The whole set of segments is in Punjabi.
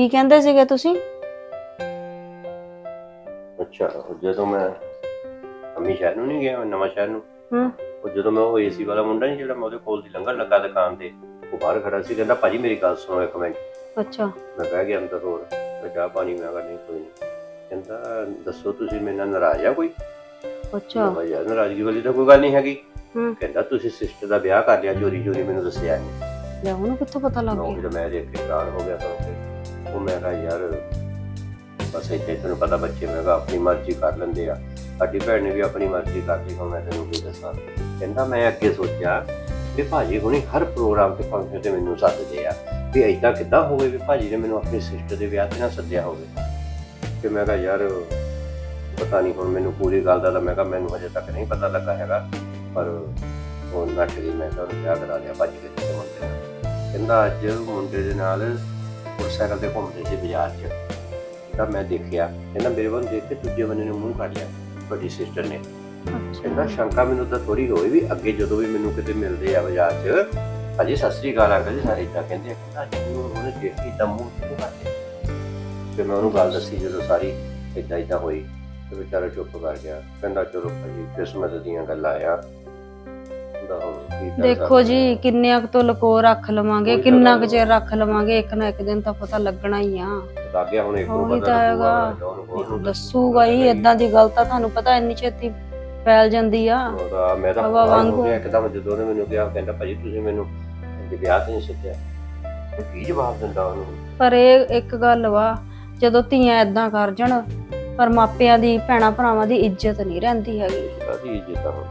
ਕੀ ਕਹਿੰਦੇ ਸੀਗੇ ਤੁਸੀਂ? ਅੱਛਾ ਉਹ ਜਦੋਂ ਮੈਂ ਅੰਮੀ ਸ਼ਹਿਰ ਨੂੰ ਨਹੀਂ ਗਿਆ ਨਵਾਂ ਸ਼ਹਿਰ ਨੂੰ ਹੂੰ। ਉਹ ਜਦੋਂ ਮੈਂ ਉਹ ਏਸੀ ਵਾਲਾ ਮੁੰਡਾ ਨਹੀਂ ਜਿਹੜਾ ਮੈਂ ਉਹਦੇ ਕੋਲ ਦੀ ਲੰਘਣ ਲੱਗਾ ਦੁਕਾਨ ਤੇ ਉਹ ਬਾਹਰ ਖੜਾ ਸੀ ਕਹਿੰਦਾ ਭਾਜੀ ਮੇਰੀ ਗੱਲ ਸੁਣੋ ਇੱਕ ਮਿੰਟ। ਅੱਛਾ। ਮੈਂ ਬਹਿ ਗਿਆ ਅੰਦਰ ਹੋਰ ਮੈਂ ਚਾਹ ਪਾਣੀ ਮੈਂ ਕਿਹਾ ਨਹੀਂ ਕੋਈ ਨਹੀਂ। ਕਹਿੰਦਾ ਦੱਸੋ ਤੁਸੀਂ ਮੇਰੇ ਨਾਲ ਨਾਰਾਜ਼ ਆ ਕੋਈ? ਅੱਛਾ। ਮੈਂ ਯਾਰ ਨਾਰਾਜ਼ਗੀ ਵਾਲੀ ਤਾਂ ਕੋਈ ਗੱਲ ਨਹੀਂ ਹੈਗੀ। ਹੂੰ। ਕਹਿੰਦਾ ਤੁਸੀਂ ਸਿਸਟਰ ਦਾ ਵਿਆਹ ਕਰ ਲਿਆ ਚੋਰੀ ਚੋਰੀ ਮੈਨੂੰ ਦੱਸਿਆ ਨਹੀਂ ਲੈ ਉਹਨੂੰ ਕਿੱਥੋਂ ਪਤਾ ਲੱਗ ਗਿਆ? ਤਾਂ ਮੈਂ ਦੇਖ ਕੇ ਹੈਰਾਨ ਹੋ ਗਿਆ ਤਾਂ ਉਹ ਮੈਂ ਕਿਹਾ, ਯਾਰ, ਬਸ ਇੱਥੇ ਤੈਨੂੰ ਪਤਾ ਬੱਚੇ, ਮੈਂ ਕਿਹਾ, ਆਪਣੀ ਮਰਜ਼ੀ ਕਰ ਲੈਂਦੇ ਆ। ਸਾਡੀ ਭੈਣ ਨੇ ਵੀ ਆਪਣੀ ਮਰਜ਼ੀ ਕਰ ਲਈ, ਹੁਣ ਮੈਂ ਤੈਨੂੰ ਕੀ ਦੱਸਾਂ? ਕਹਿੰਦਾ, ਮੈਂ ਅੱਗੇ ਸੋਚਿਆ ਵੀ ਭਾਜੀ ਹੁਣੀ ਹਰ ਪ੍ਰੋਗਰਾਮ ਤੇ ਫੰਕਸ਼ਨ ਤੇ ਮੈਨੂੰ ਸੱਦਦੇ ਆ, ਵੀ ਐਦਾਂ ਕਿੱਦਾਂ ਹੋਵੇ ਵੀ ਭਾਜੀ ਨੇ ਮੈਨੂੰ ਆਪਣੀ ਸਿਸਟਰ ਦੇ ਵਿਆਹ ਤੇ ਨਾ ਸੱਦਿਆ ਹੋਵੇ? ਤੇ ਮੈਂ ਕਿਹਾ, ਯਾਰ, ਪਤਾ ਨਹੀਂ, ਹੁਣ ਮੈਨੂੰ ਪੂਰੀ ਗੱਲ ਦਾ ਤਾਂ ਮੈਂ ਕਿਹਾ, ਮੈਨੂੰ ਹਜੇ ਤੱਕ ਨਹੀਂ ਪਤਾ ਲੱਗਾ ਹੈਗਾ, ਪਰ ਉਹ ਨੱਟ ਗਈ, ਮੈਂ ਕਿਹਾ ਵਿਆਹ ਕਰਾ ਲਿਆ, ਭਾਜੀ ਦੇ ਮੁੰਡੇ ਨਾਲ। ਕਹਿੰਦਾ, ਅੱਜ ਮੁੰਡੇ ਦੇ ਨਾਲ ਮੋਟਰਸਾਈਕਲ ਤੇ ਘੁੰਮਦੇ ਸੀ ਬਾਜ਼ਾਰ 'ਚ। ਤਾਂ ਮੈਂ ਦੇਖਿਆ ਕਹਿੰਦਾ ਮੇਰੇ ਵੱਲ ਦੇਖ ਕੇ ਦੂਜੇ ਬੰਦੇ ਨੇ ਮੂੰਹ ਕੱਢ ਲਿਆ ਤੁਹਾਡੀ ਸਿਸਟਰ ਨੇ। ਕਹਿੰਦਾ ਸ਼ੰਕਾ ਮੈਨੂੰ ਤਾਂ ਥੋੜੀ ਹੋਈ ਵੀ ਅੱਗੇ ਜਦੋਂ ਵੀ ਮੈਨੂੰ ਕਿਤੇ ਮਿਲਦੇ ਆ ਬਾਜ਼ਾਰ 'ਚ ਅਜੀ ਸਤਿ ਸ੍ਰੀ ਅਕਾਲ ਅੰਕਲ ਜੀ ਸਾਰੇ ਇਦਾਂ ਕਹਿੰਦੇ ਆ। ਮੈਨੂੰ ਉਹਨੇ ਦੇਖ ਕੇ ਇਦਾਂ ਮੂੰਹ ਕਿਉਂ ਕਰਦੇ ਤੇ ਮੈਂ ਉਹਨੂੰ ਗੱਲ ਦੱਸੀ ਜਦੋਂ ਸਾਰੀ ਇਦਾਂ ਇਦਾਂ ਹੋਈ ਤੇ ਵਿਚਾਰਾ ਚੁੱਪ ਕਰ ਗਿਆ। ਕਹਿੰਦਾ ਚਲੋ ਭਾਜੀ ਕਿਸਮਤ ਦੀਆਂ ਗੱਲਾਂ ਆ। ਕਹਿੰਦਾ ਕੀ ਕਰ ਦੇਖੋ ਸਕਦੇ ਜੀ ਕਿੰਨੇ ਕੁ ਤੋਂ ਲਕੋ ਰੱਖ ਲਵਾਂਗੇ ਕਿੰਨਾ ਕੁ ਚਿਰ ਰੱਖ ਲਵਾਂਗੇ ਇੱਕ ਨਾ ਇੱਕ ਦਿਨ ਤਾਂ ਪਤਾ ਲੱਗਣਾ ਹੀ ਆ। ਹੁਣ ਇੱਕ ਨੂੰ ਉਹੀ ਤਾਂ ਹੈਗਾ। ਨੂੰ ਦੱਸੂਗਾ ਹੀ ਇਦਾਂ ਦੀ ਗੱਲ ਤਾਂ ਤੁਹਾਨੂੰ ਪਤਾ ਇੰਨੀ ਛੇਤੀ ਫੈਲ ਜਾਂਦੀ ਆ। ਉਹਦਾ ਮੈਂ ਤਾਂ ਹਵਾ ਵਾਂਗੂ। ਇੱਕਦਮ ਜਦੋਂ ਉਹਨੇ ਮੈਨੂੰ ਕਿਹਾ ਕਹਿੰਦਾ ਭਾਜੀ ਤੁਸੀਂ ਮੈਨੂੰ ਵਿਆਹ ਤੇ ਨਹੀਂ ਸੱਦਿਆ। ਕੀ ਜਵਾਬ ਦਿੰਦਾ ਉਹਨੂੰ? ਪਰ ਇਹ ਇੱਕ ਗੱਲ ਵਾ ਜਦੋਂ ਧੀਆਂ ਇਦਾਂ ਕਰ ਜਾਣ ਪਰ ਮਾਪਿਆਂ ਦੀ ਭੈਣਾ ਭਰਾਵਾਂ ਦੀ ਇੱਜ਼ਤ ਨਹੀਂ ਰਹਿੰਦੀ ਹੈਗੀ। ਕਾਦੀ ਇੱਜ਼ਤ ਆ ਹੁਣ।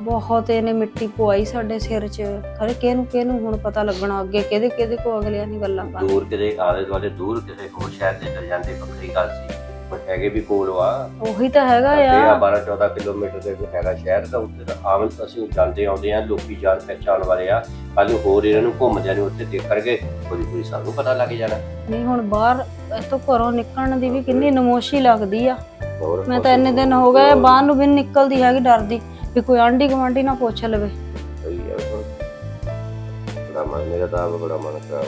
ਬਹੁਤ ਇਹਨੇ ਮਿੱਟੀ ਪਵਾਈ ਸਾਡੇ ਸਿਰ 'ਚ। ਖਰੇ ਕਿਹਨੂੰ ਕਿਹਨੂੰ ਹੁਣ ਪਤਾ ਲੱਗਣਾ ਅੱਗੇ? ਕਿਹਦੇ ਕਿਹਦੇ ਕੋ ਅਗਲਿਆਂ ਨੇ ਗੱਲਾਂ ਕਰਨੀਆਂ ਦੂਰ ਕਿਤੇ ਆਲੇ ਦੁਆਲੇ ਦੂਰ ਕਿਤੇ ਹੋਰ ਸ਼ਹਿਰ ਦੇ ਚਲ ਜਾਂਦੇ ਵੱਖਰੀ ਗੱਲ ਸੀ। ਪਰ ਹੈਗੇ ਵੀ ਕੋਲ ਵਾ। ਉਹੀ ਤਾਂ ਹੈਗਾ ਆ ਆ 12 14 ਕਿਲੋਮੀਟਰ ਦੇ ਕੋਈ ਹੈਗਾ ਸ਼ਹਿਰ ਦਾ ਉੱਤੇ ਤਾਂ ਆਮ ਅਸੀਂ ਜਾਂਦੇ ਆਉਂਦੇ ਆ ਲੋਕੀ ਜਾਣ ਪਹਿਚਾਣ ਵਾਲੇ ਆ। ਕੱਲ ਹੋਰ ਇਹਨਾਂ ਨੂੰ ਘੁੰਮਦਿਆਂ ਨੂੰ ਉੱਥੇ ਦੇਖ ਕਰਗੇ ਕੋਈ ਕੋਈ ਸਾਨੂੰ ਪਤਾ ਲੱਗ ਜਾਣਾ। ਨਹੀਂ ਹੁਣ ਬਾਹਰ ਇੱਥੋਂ ਘਰੋਂ ਨਿਕਲਣ ਦੀ ਵੀ ਕਿੰਨੀ ਨਮੋਸ਼ੀ ਲੱਗਦੀ ਆ। ਮੈਂ ਤਾਂ ਇੰਨੇ ਦਿਨ ਹੋ ਗਏ ਬਾਹਰ ਨੂੰ ਵੀ ਨਿਕਲਦੀ ਹੈਗੀ ਡਰਦੀ। ਵੀ ਕੋਈ ਆਂਢੀ ਗੁਆਂਢੀ ਨਾ ਪੁੱਛ ਲਵੇ। ਸਹੀ ਹੁਣ ਬੜਾ ਮਨ ਮੇਰਾ ਤਾਂ ਆਪ ਬੜਾ ਮਨ ਖਰਾਬ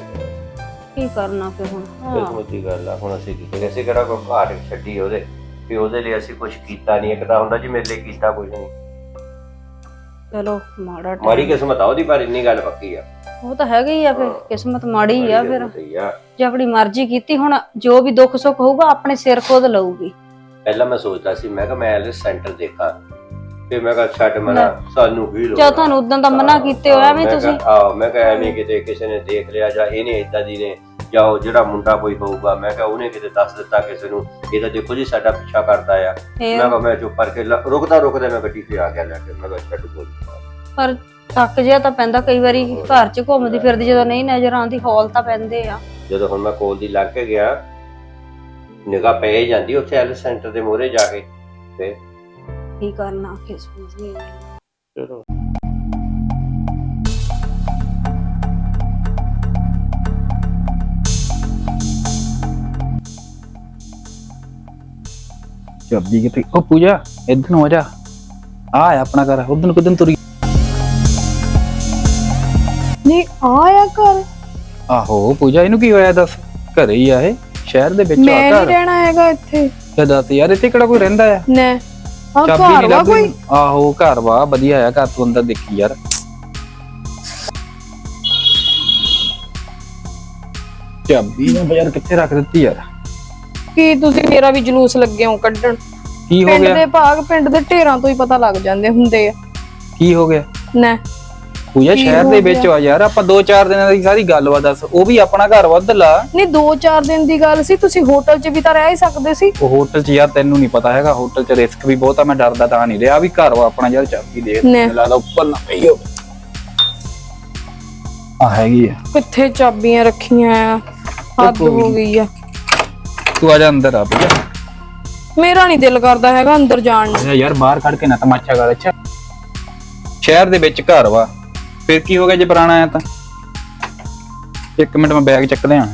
ਕੀ ਕਰਨਾ ਫਿਰ ਹੁਣ? ਹਾਂ। ਕਿਸਮਤ ਗੱਲ ਆ ਹੁਣ ਅਸੀਂ ਕੀ ਕਰੀਏ? ਅਸੀਂ ਕਿਹੜਾ ਕੋਈ ਘਾਟ ਛੱਡੀ ਉਹਦੇ? ਵੀ ਉਹਦੇ ਲਈ ਅਸੀਂ ਕੁਝ ਕੀਤਾ ਨਹੀਂ ਇੱਕ ਤਾਂ ਹੁੰਦਾ ਜੀ ਮੇਰੇ ਲਈ ਕੀਤਾ ਕੁਝ ਨਹੀਂ। ਚਲੋ ਮਾੜਾ time- ਮਾੜੀ ਕਿਸਮਤ ਆ ਉਹਦੀ ਪਰ ਇੰਨੀ ਗੱਲ ਪੱਕੀ ਆ। ਉਹ ਤਾਂ ਹੈਗਾ ਆ ਫਿਰ। ਕਿਸਮਤ ਮਾੜੀ ਆ ਫਿਰ। ਆ। ਜੇ ਆਪਣੀ ਮਰਜ਼ੀ ਕੀਤੀ ਹੁਣ ਜੋ ਵੀ ਦੁੱਖ ਸੁੱਖ ਹੋਊਗਾ ਆਪਣੇ ਸਿਰ ਖੁਦ ਲਊਗੀ। ਪਹਿਲਾਂ ਮੈਂ ਸੋਚਦਾ ਸੀ ਮੈਂ ਕਿਹਾ ਮੈਂ ਐਲਿਸ ਸੈਂਟਰ ਦੇਖਾਂ। ਫਿਰ ਮੈਂ ਕਿਹਾ ਛੱਡ ਮਨਾ ਸਾਨੂੰ ਵੀ ਜਾਂ ਤੁਹਾਨੂੰ ਉਦੋਂ ਦਾ ਮਨਾ ਕੀਤੇ ਹੋ ਐਵੇਂ ਤੁਸੀਂ? ਆਹ ਮੈਂ ਕਿਹਾ ਐਵੇਂ ਕਿਤੇ ਕਿਸੇ ਨੇ ਦੇਖ ਲਿਆ ਜਾਂ ਇਹਨੇ ਇਦਾਂ ਦੀ ਨੇ ਜਾਂ ਉਹ ਜਿਹੜਾ ਮੁੰਡਾ ਕੋਈ ਹੋਊਗਾ ਮੈਂ ਕਿਹਾ ਉਹਨੇ ਕਿਤੇ ਦੱਸ ਦਿੱਤਾ ਕਿਸੇ ਨੂੰ ਇਹ ਤਾਂ ਦੇਖੋ ਜੀ ਸਾਡਾ ਪਿੱਛਾ ਕਰਦਾ ਆ। ਫੇਰ? ਮੈਂ ਕਿਹਾ ਮੈਂ ਚੁੱਪ ਕਰਕੇ ਲ- ਰੁਕਦਾ ਰੁਕਦਾ ਮੈਂ ਗੱਡੀ ਤੇ ਆ ਗਿਆ ਲੈ ਕੇ ਮੈਂ ਕਿਹਾ ਛੱਡ ਕੋਈ ਪਰ ਥੱਕ ਜਿਆ ਤਾਂ ਪੈਂਦਾ ਕਈ ਵਾਰੀ ਘਰ 'ਚ ਘੁੰਮਦੀ ਫਿਰਦੀ ਜਦੋਂ ਨਹੀਂ ਨਜ਼ਰ ਆਉਂਦੀ ਹੌਲ ਤਾਂ ਪੈਂਦੇ ਆ। ਜਦੋਂ ਹੁਣ ਮੈਂ ਕੋਲ ਦੀ ਲੰਘ ਕੇ ਗਿਆ ਨਿਗਾਹ ਪੈ ਹੀ ਜਾਂਦੀ ਉੱਥੇ ਐਲਿਸ ਸੈਂਟਰ ਦੇ ਮੋਹਰੇ ਜਾ ਕੇ ਤੇ ਕੀ ਕਰਨਾ ਕਿਸਮਤ ਦੀ ਚਲੋ ਚਾਬੀ ਕਿਤੇ ਉਹ ਪੂਜਾ ਇੱਧਰ ਨੂੰ ਆ ਜਾ ਆ ਆ ਆਪਣਾ ਘਰ ਉਧਰ ਨੂੰ ਕਿਦਨ ਤੁਰੀ ਨਹੀਂ ਆਇਆ ਘਰ ਆਹੋ ਪੂਜਾ ਇਹਨੂੰ ਕੀ ਹੋਇਆ ਦੱਸ ਘਰੇ ਹੀ ਆ ਇਹ ਸ਼ਹਿਰ ਦੇ ਵਿੱਚ ਆ ਮੈਂ ਨਹੀਂ ਘਰ ਰਹਿਣਾ ਹੈਗਾ ਇੱਥੇ ਤੇ ਦੱਸ ਯਾਰ ਇੱਥੇ ਕਿਹੜਾ ਕੋਈ ਰਹਿੰਦਾ ਆ ਨੇ ਆ ਚਾਬੀ ਘਰ ਨਹੀਂ ਵਾ ਲੱਭਦੀ ਕੋਈ? ਮੈਨੂੰ। ਆਹੋ ਘਰ ਵਾ ਵਧੀਆ ਆ ਘਰ ਤੂੰ ਅੰਦਰ ਦੇਖੀ ਯਾਰ। ਚਾਬੀ ਨੇ ਯਾਰ ਕਿੱਥੇ ਰੱਖ ਦਿੱਤੀ ਯਾਰ? ਕੀ ਤੁਸੀਂ ਮੇਰਾ ਵੀ ਜਲੂਸ ਲੱਗੇ ਹੋ ਕੱਢਣ? ਕੀ ਹੋ ਪਿੰਡ ਗਿਆ? ਦੇ ਭਾਗ ਪਿੰਡ ਦੇ ਢੇਰਾਂ ਤੋਂ ਹੀ ਪਤਾ ਲੱਗ ਜਾਂਦੇ ਹੁੰਦੇ ਆ। ਕੀ ਹੋ ਗਿਆ? ਨੇ। ਪੂਜਾ ਕੀ ਸ਼ਹਿਰ ਹੋ ਦੇ ਵਿੱਚ? ਆ ਯਾਰ ਆਪਾਂ 2-4 ਦਿਨਾਂ ਦੀ ਸਾਰੀ ਗੱਲ ਵਾ ਦੱਸ ਉਹ ਵੀ ਆਪਣਾ ਘਰ ਵੱਧ ਲਾ। ਨਹੀਂ 2-4 ਦਿਨ ਦੀ ਗੱਲ ਸੀ ਤੁਸੀਂ ਹੋਟਲ 'ਚ ਵੀ ਤਾਂ ਰਹਿ ਹੀ ਸਕਦੇ ਸੀ। ਉਹ ਹੋਟਲ 'ਚ ਯਾਰ ਤੈਨੂੰ ਨਹੀਂ ਪਤਾ ਹੈਗਾ ਹੋਟਲ 'ਚ ਰਿਸਕ ਵੀ ਬਹੁਤ ਆ ਮੈਂ ਡਰਦਾ ਤਾਂ ਨਹੀਂ ਰਿਹਾ ਵੀ ਘਰ ਵਾ ਆਪਣਾ ਯਾਰ ਚਾਬੀ ਦੇ ਨੇ। ਮੈਨੂੰ ਲੱਗਦਾ ਉੱਪਰ ਨਾ ਪਈ ਹੋਵੇ। ਆ ਹੈਗੀ ਆ। ਕਿੱਥੇ ਚਾਬੀਆਂ ਰੱਖੀਆਂ ਆ? ਹੱਦ ਕੋਈ ਹੋ ਗਈ ਆ। ਤੂੰ ਆ ਜਾ ਅੰਦਰ ਆ ਬਈਆ ਮੇਰਾ ਨਹੀਂ ਦਿਲ ਕਰਦਾ ਹੈਗਾ ਅੰਦਰ ਜਾਣ ਨੂੰ। ਆ ਜਾ ਯਾਰ ਬਾਹਰ ਕੱਢ ਕੇ ਨਾ ਤਮਾਸ਼ਾ ਕਰ ਅੱਛਾ। ਸ਼ਹਿਰ ਦੇ ਵਿੱਚ ਘਰ ਵਾ। ਫਿਰ ਕੀ ਹੋ ਗਿਆ ਜੇ ਪੁਰਾਣਾ ਆਇਆ ਤਾਂ? ਇੱਕ ਮਿੰਟ ਮੈਂ ਬੈਗ ਚੱਕ ਲਿਆ।